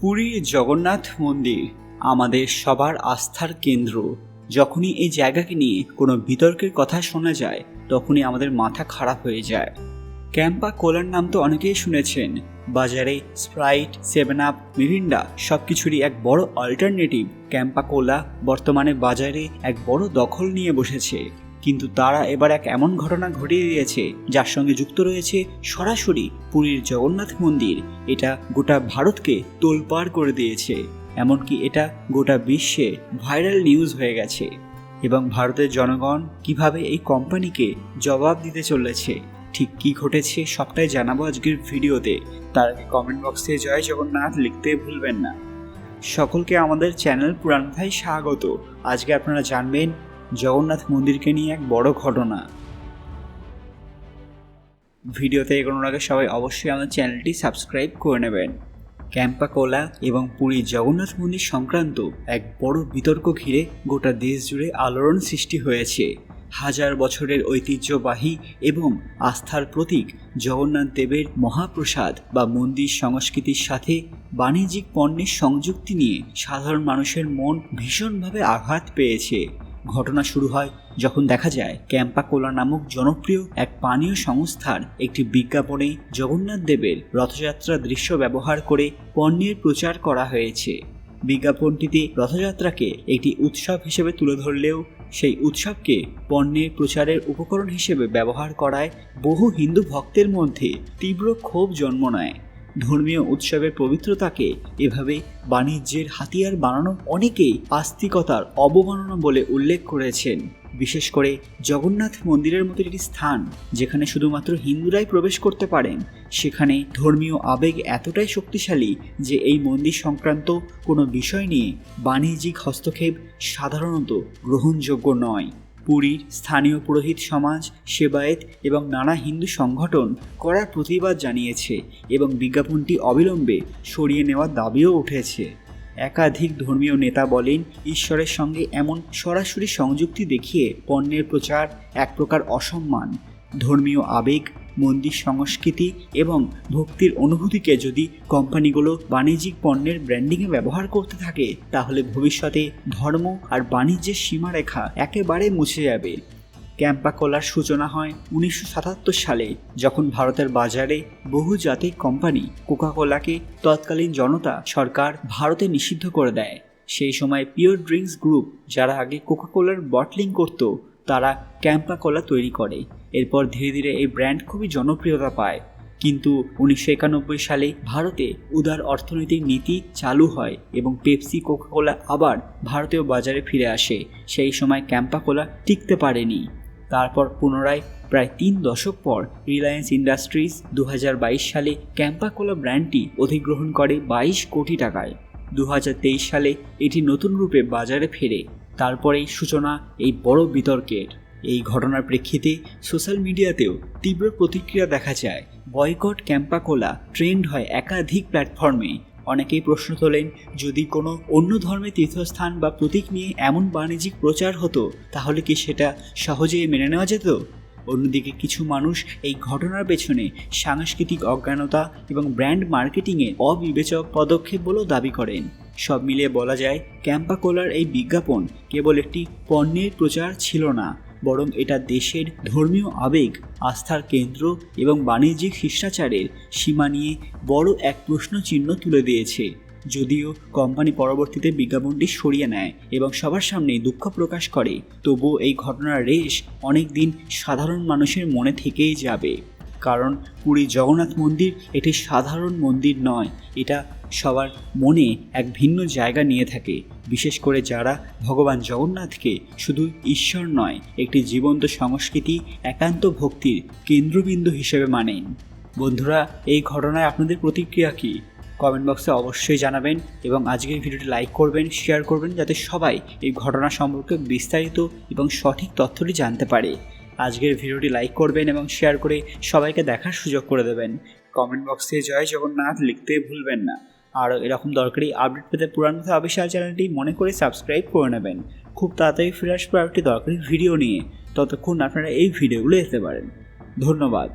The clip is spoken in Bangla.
পুরীর জগন্নাথ মন্দির আমাদের সবার আস্থার কেন্দ্র। যখনই এই জায়গাকে নিয়ে কোনো বিতর্কের কথা শোনা যায়, তখনই আমাদের মাথা খারাপ হয়ে যায়। ক্যাম্পা কোলার নাম তো অনেকেই শুনেছেন। বাজারে স্প্রাইট, সেভেন আপ, মিরিন্ডা সব কিছুরই এক বড় অল্টারনেটিভ ক্যাম্পা কোলা বর্তমানে বাজারে এক বড় দখল নিয়ে বসেছে। কিন্তু তারা এবার এক এমন ঘটনা ঘটিয়ে দিয়েছে, যার সঙ্গে যুক্ত রয়েছে সরাসরি পুরীর জগন্নাথ মন্দির। এটা গোটা ভারতকে তোলপাড় করে দিয়েছে। এমনকি এটা গোটা বিশ্বে ভাইরাল নিউজ হয়ে গেছে। এবং ভারতের জনগণ কীভাবে এই কোম্পানিকে জবাব দিতে চলেছে, ঠিক কি ঘটেছে সবটাই জানাব আজকের ভিডিওতে। তার আগে কমেন্ট বক্সে জয় জগন্নাথ লিখতে ভুলবেন না। সকলকে আমাদের চ্যানেল পুরানথায় স্বাগত। আজকে আপনারা জানবেন জগন্নাথ মন্দিরকে নিয়ে এক বড় ঘটনা। ভিডিওতে এগোনোর আগে সবাই অবশ্যই আমাদের চ্যানেলটি সাবস্ক্রাইব করে নেবেন। ক্যাম্পাকোলা এবং পুরী জগন্নাথ মন্দির সংক্রান্ত এক বড় বিতর্ক ঘিরে গোটা দেশ জুড়ে আলোড়ন সৃষ্টি হয়েছে। হাজার বছরের ঐতিহ্যবাহী এবং আস্থার প্রতীক জগন্নাথ দেবের মহাপ্রসাদ বা মন্দির সংস্কৃতির সাথে বাণিজ্যিক পণ্যের সংযুক্তি নিয়ে সাধারণ মানুষের মন ভীষণভাবে আঘাত পেয়েছে। ঘটনা শুরু হয় যখন দেখা যায় ক্যাম্পাকোলা নামক জনপ্রিয় এক পানীয় সংস্থার একটি বিজ্ঞাপনে জগন্নাথ দেবের রথযাত্রা দৃশ্য ব্যবহার করে পণ্যের প্রচার করা হয়েছে। বিজ্ঞাপনটিতে রথযাত্রাকে একটি উৎসব হিসেবে তুলে ধরলেও সেই উৎসবকে পণ্যের প্রচারের উপকরণ হিসেবে ব্যবহার করায় বহু হিন্দু ভক্তের মধ্যে তীব্র ক্ষোভ জন্ম নেয়। ধর্মীয় উৎসবের পবিত্রতাকে এভাবে বাণিজ্যের হাতিয়ার বানানো অনেকেই আস্তিকতার অবমাননা বলে উল্লেখ করেছেন। বিশেষ করে জগন্নাথ মন্দিরের মতো একটি স্থান যেখানে শুধুমাত্র হিন্দুরাই প্রবেশ করতে পারেন, সেখানে ধর্মীয় আবেগ এতটাই শক্তিশালী যে এই মন্দির সংক্রান্ত কোনো বিষয় নিয়ে বাণিজ্যিক হস্তক্ষেপ সাধারণত গ্রহণযোগ্য নয়। পুরীর স্থানীয় পুরোহিত সমাজ, সেবায়েত এবং নানা হিন্দু সংগঠন করার প্রতিবাদ জানিয়েছে এবং বিজ্ঞাপনটি অবিলম্বে সরিয়ে নেওয়ার দাবিও উঠেছে। একাধিক ধর্মীয় নেতা বলেন, ঈশ্বরের সঙ্গে এমন সরাসরি সংযুক্তি দেখিয়ে পণ্যের প্রচার এক প্রকার অসম্মান। ধর্মীয় আবেগ মন্দির সংস্কৃতি এবং ভক্তির অনুভূতিকে যদি কোম্পানিগুলো বাণিজ্যিক পণ্যের ব্র্যান্ডিংয়ে ব্যবহার করতে থাকে, তাহলে ভবিষ্যতে ধর্ম আর বাণিজ্যের সীমারেখা একেবারে মুছে যাবে। ক্যাম্পা ক্যাম্পাকোলার সূচনা হয় উনিশশো সাতাত্তর সালে, যখন ভারতের বাজারে বহু জাতিক কোম্পানি কোকাকোলাকে তৎকালীন জনতা সরকার ভারতে নিষিদ্ধ করে দেয়। সেই সময় পিওর ড্রিঙ্কস গ্রুপ, যারা আগে কোকাকোলার বটলিং করত, তারা ক্যাম্পাকোলা তৈরি করে। এরপর ধীরে ধীরে এই ব্র্যান্ড খুবই জনপ্রিয়তা পায়। কিন্তু উনিশশো একানব্বই সালে ভারতে উদার অর্থনৈতিক নীতি চালু হয় এবং পেপসি কোকাকোলা আবার ভারতীয় বাজারে ফিরে আসে। সেই সময় ক্যাম্পাকোলা টিকতে পারেনি। তারপর পুনরায় প্রায় তিন দশক পর রিলায়েন্স ইন্ডাস্ট্রিজ দু হাজার বাইশ সালে ক্যাম্পাকোলা ব্র্যান্ডটি অধিগ্রহণ করে বাইশ কোটি টাকায়। দু হাজার তেইশ সালে এটি নতুন রূপে বাজারে ফেরে। তারপরেই সূচনা এই বড় বিতর্কের। এই ঘটনার প্রেক্ষিতে সোশ্যাল মিডিয়াতেও তীব্র প্রতিক্রিয়া দেখা যায়। বয়কট ক্যাম্পাকোলা ট্রেন্ড হয় একাধিক প্ল্যাটফর্মে। অনেকেই প্রশ্ন তোলেন, যদি কোনো অন্য ধর্মের তীর্থস্থান বা প্রতীক নিয়ে এমন বাণিজ্যিক প্রচার হতো, তাহলে কি সেটা সহজেই মেনে নেওয়া যেত? অন্যদিকে কিছু মানুষ এই ঘটনার পেছনে সাংস্কৃতিক অজ্ঞানতা এবং ব্র্যান্ড মার্কেটিংয়ে অবিবেচক পদক্ষেপ বলেও দাবি করেন। সব মিলিয়ে বলা যায়, ক্যাম্পাকোলার এই বিজ্ঞাপন কেবল একটি পণ্যের প্রচার ছিল না। বরং এটা দেশের ধর্মীয় আবেগ, আস্থার কেন্দ্র এবং বাণিজ্যিক শিষ্টাচারের সীমা নিয়ে বড় এক প্রশ্ন চিহ্ন তুলে দিয়েছে। যদিও কোম্পানি পরবর্তীতে বিজ্ঞাপনটি সরিয়ে নেয় এবং সবার সামনে দুঃখ প্রকাশ করে, তবুও এই ঘটনার রেশ অনেকদিন সাধারণ মানুষের মনে থেকেই যাবে। কারণ পুরী জগন্নাথ মন্দির এটি সাধারণ মন্দির নয়। এটা সবার মনে এক ভিন্ন জায়গা নিয়ে থাকে। বিশেষ করে যারা ভগবান জগন্নাথকে শুধু ঈশ্বর নয়, একটি জীবন্ত সংস্কৃতি, একান্ত ভক্তির কেন্দ্রবিন্দু হিসেবে মানেন। বন্ধুরা, এই ঘটনায় আপনাদের প্রতিক্রিয়া কী? কমেন্ট বক্সে অবশ্যই জানাবেন এবং আজকের ভিডিওটি লাইক করবেন, শেয়ার করবেন যাতে সবাই এই ঘটনা সম্পর্কে বিস্তারিত এবং সঠিক তথ্যটি জানতে পারে। আজকের ভিডিওটি লাইক করবেন এবং শেয়ার করে সবাইকে দেখার সুযোগ করে দেবেন। কমেন্ট বক্সে জয় জগন্নাথ লিখতে ভুলবেন না। আর এরকম দরকারি আপডেট পেতে পুরান কথা অফিসিয়াল চ্যানেলটি মনে করে সাবস্ক্রাইব করে নেবেন। খুব তাড়াতাড়ি ফিরে আসব একটি দরকারি ভিডিও নিয়ে। ততক্ষণ আপনারা এই ভিডিওগুলো দেখতে পারেন। ধন্যবাদ।